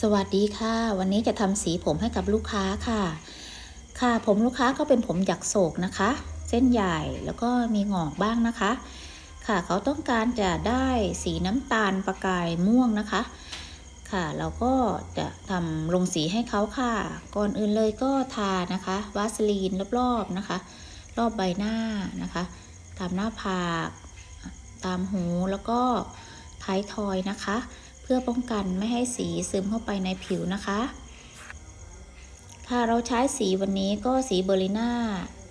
สวัสดีค่ะ วันนี้จะทำสีผมให้กับลูกค้าค่ะ ค่ะผมลูกค้าก็เป็นผมหยักโศกนะคะ เส้นใหญ่แล้วก็มีหงอกบ้างนะคะ ค่ะเขาต้องการจะได้สีน้ำตาลประกายม่วงนะคะ ค่ะเราก็จะทำลงสีให้เขาค่ะ ก่อนอื่นเลยก็ทานะคะวาสลีนรอบๆนะคะ รอบใบหน้านะคะ ตามหน้าผาก ตามหูแล้วก็ ท้ายทอยนะคะ เพื่อป้องกันไม่ให้สีซึมเข้าไปในผิวนะคะ ค่ะเราใช้สีวันนี้ก็สีเบอร์ลิน่า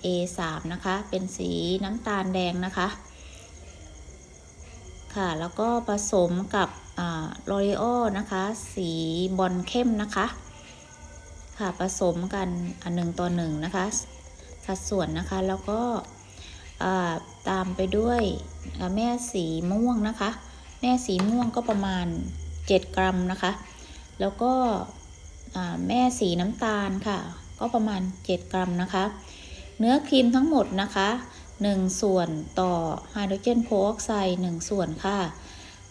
A3 นะคะ เป็นสีน้ำตาลแดงนะคะ ค่ะแล้วก็ผสมกับลอรีโอนะคะ สีบอลเข้มนะคะ ค่ะผสมกันอันหนึ่งต่อหนึ่งนะคะ สัดส่วนนะคะแล้วก็ตามไปด้วยแม่สีม่วงนะคะ แม่สีม่วงก็ประมาณ 7 กรัมนะคะ แล้วก็แม่สีน้ำตาลค่ะ ก็ประมาณ 7 กรัมนะคะ เนื้อครีมทั้งหมดนะคะ 1 ส่วนต่อไฮโดรเจนโพออกไซด์1ส่วนค่ะ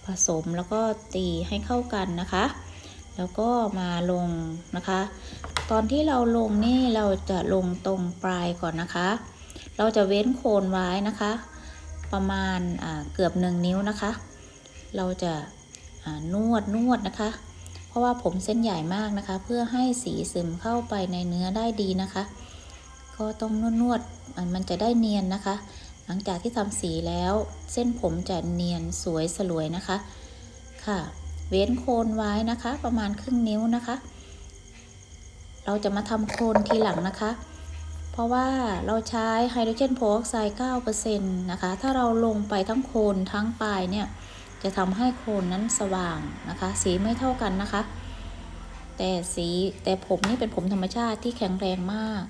ผสมแล้วก็ตีให้เข้ากันนะคะ แล้วก็มาลงนะคะ ตอนที่เราลงนี่เราจะลงตรงปลายก่อนนะคะ เราจะเว้นโคนไว้นะคะ ประมาณเกือบหนึ่งนิ้วนะคะ เราจะนวดนวดนะคะ เพราะว่าผมเส้นใหญ่มากนะคะ เพื่อให้สีซึมเข้าไปในเนื้อได้ดีนะคะ ก็ต้องนวดนวดมันจะได้เนียนนะคะ หลังจากที่ทำสีแล้ว เส้นผมจะเนียนสวยสลวยนะคะค่ะ เว้นโคนไว้นะคะ ประมาณครึ่งนิ้วนะคะ เราจะมาทำโคนทีหลังนะคะ เพราะว่าเราใช้ไฮโดรเจนโพออกไซด์9%นะคะ ถ้าเราลงไปทั้งโคนทั้งปลายเนี่ย จะทำให้โคนนั้นสว่างนะคะ สีไม่เท่ากันนะคะ แต่สีแต่ผมนี่เป็นผมธรรมชาติที่แข็งแรงมาก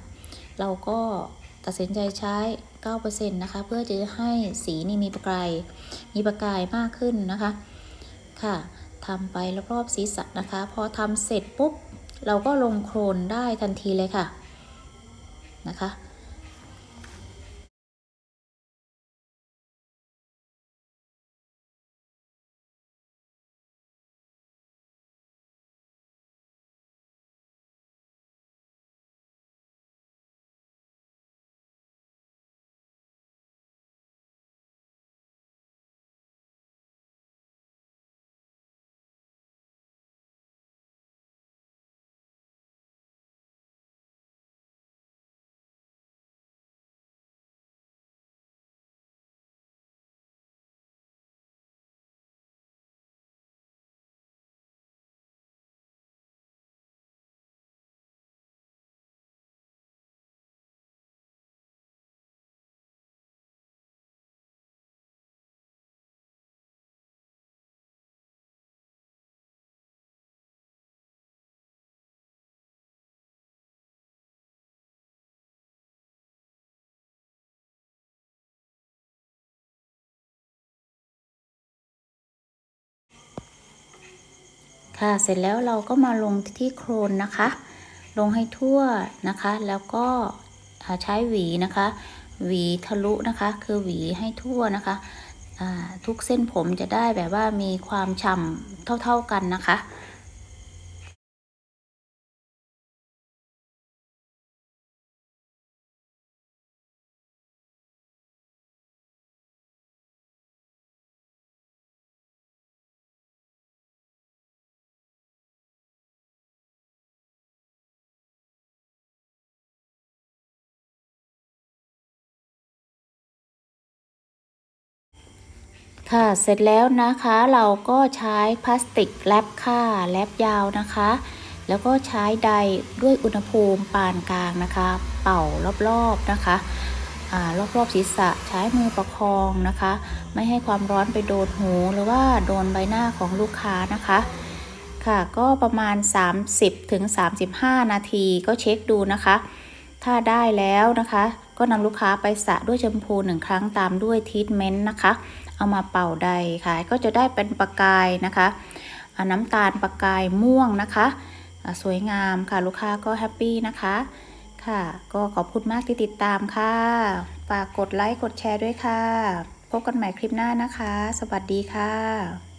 เราก็ตัดสินใจใช้ 9%นะคะ เพื่อจะให้สีนี่มีประกาย มีประกายมากขึ้นนะคะ ค่ะทำไปรอบๆศีรษะนะคะ พอทำเสร็จปุ๊บ เราก็ลงโครนได้ทันทีเลยค่ะ นะคะ ค่ะเสร็จแล้วเราก็มาลงที่โครนนะคะ ลงให้ทั่วนะคะ แล้วก็ใช้หวีนะคะ หวีทะลุนะคะ คือหวีให้ทั่วนะคะทุกเส้นผมจะได้แบบว่ามีความฉ่ำเท่าๆกันนะคะ ค่ะเสร็จแล้วนะคะเราก็ใช้พลาสติกแรปค่ะแรปยาวนะคะ แล้วก็ใช้ไดด้วยอุณหภูมิปานกลางนะคะ เป่ารอบๆนะคะรอบๆศีรษะใช้มือประคองนะคะ ไม่ให้ความร้อนไปโดนหูหรือว่าโดนใบหน้าของลูกค้านะคะค่ะก็ประมาณ 30-35ถึงนาทีก็เช็คดูนะคะ ถ้าได้แล้วนะคะ ก็นำลูกค้าไปสระด้วยแชมพูหนึ่งครั้งตามด้วยทีทเมนต์นะคะ เอามาเป่าใดค่ะ ก็จะได้เป็นประกายนะคะน้ำตาลประกายม่วงนะคะสวยงามค่ะลูกค้าก็แฮปปี้นะคะค่ะก็ขอบคุณมากที่ติดตามค่ะฝากกดไลค์กดแชร์ด้วยค่ะ พบกันใหม่คลิปหน้านะคะ สวัสดีค่ะ